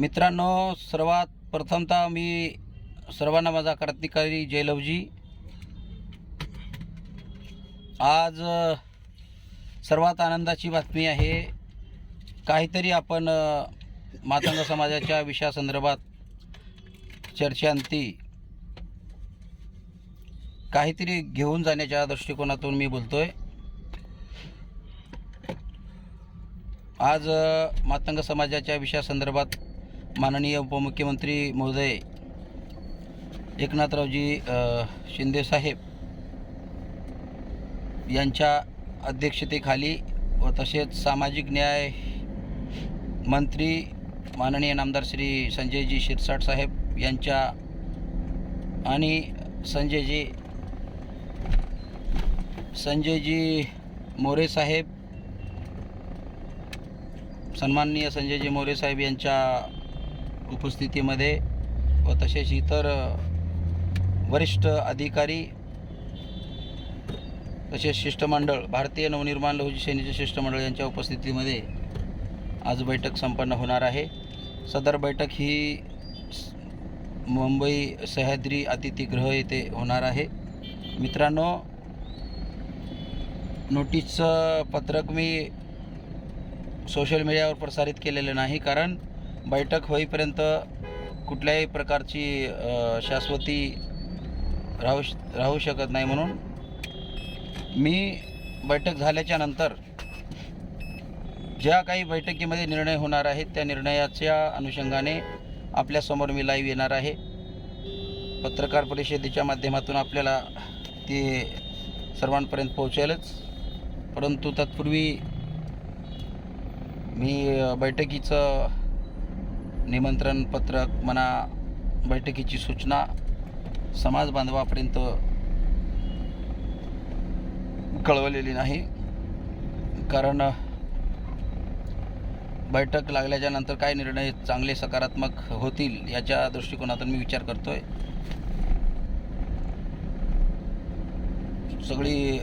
मित्रांनो सर्वात प्रथमतः मी सर्वांना माझा क्रांतिकारी जयलवजी. आज सर्वात आनंदाची बातमी आहे काहीतरी आपण मातंग समाजाच्या विषयासंदर्भात चर्चांती काहीतरी घेऊन जाण्याच्या दृष्टिकोनातून मी बोलतो आहे आज मातंग समाजाच्या विषयासंदर्भात माननीय उपमुख्यमंत्री महोदय एकनाथरावजी शिंदेसाहेब यांच्या अध्यक्षतेखाली व तसेच सामाजिक न्याय मंत्री माननीय नामदार श्री संजयजी शिरसाट साहेब यांच्या आणि संजयजी संजयजी मोरे साहेब सन्माननीय संजयजी मोरे साहेब यांच्या उपस्थितीमध्ये व तसेच इतर वरिष्ठ अधिकारी तसेच शिष्टमंडळ भारतीय नवनिर्माण लहुजी सेनेचे शिष्टमंडळ यांच्या उपस्थितीमध्ये आज बैठक संपन्न होणार आहे. सदर बैठक ही मुंबई सह्याद्री अतिथीगृह येथे होणार आहे. मित्रांनो नोटीसचं पत्रक मी सोशल मीडियावर प्रसारित केलेलं नाही कारण बैठक होईपर्यंत कुठल्याही प्रकारची शाश्वती राहू राहू शकत नाही म्हणून मी बैठक झाल्याच्यानंतर ज्या काही बैठकीमध्ये निर्णय होणार आहेत त्या निर्णयाच्या अनुषंगाने आपल्यासमोर मी लाईव्ह येणार आहे. पत्रकार परिषदेच्या माध्यमातून आपल्याला ते सर्वांपर्यंत पोहोचेलच. परंतु तत्पूर्वी मी बैठकीचं निमंत्रण पत्रक म्हणा बैठकीची सूचना समाज बांधवापर्यंत कळवलेली नाही. कारण बैठक लागल्याच्या नंतर काय निर्णय चांगले सकारात्मक होतील याच्या दृष्टिकोनातून मी विचार करतोय. सगळी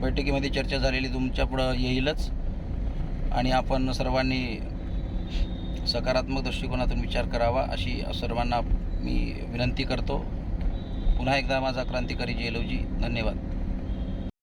बैठकीमध्ये चर्चा झालेली तुमच्यापुढं येईलच. आणि आपण सर्वांनी सकारात्मक दृष्टिकोनातून विचार करावा अशी सर्वांना मी विनंती करतो. पुन्हा एकदा माझा क्रांतिकारी जयलवजी धन्यवाद.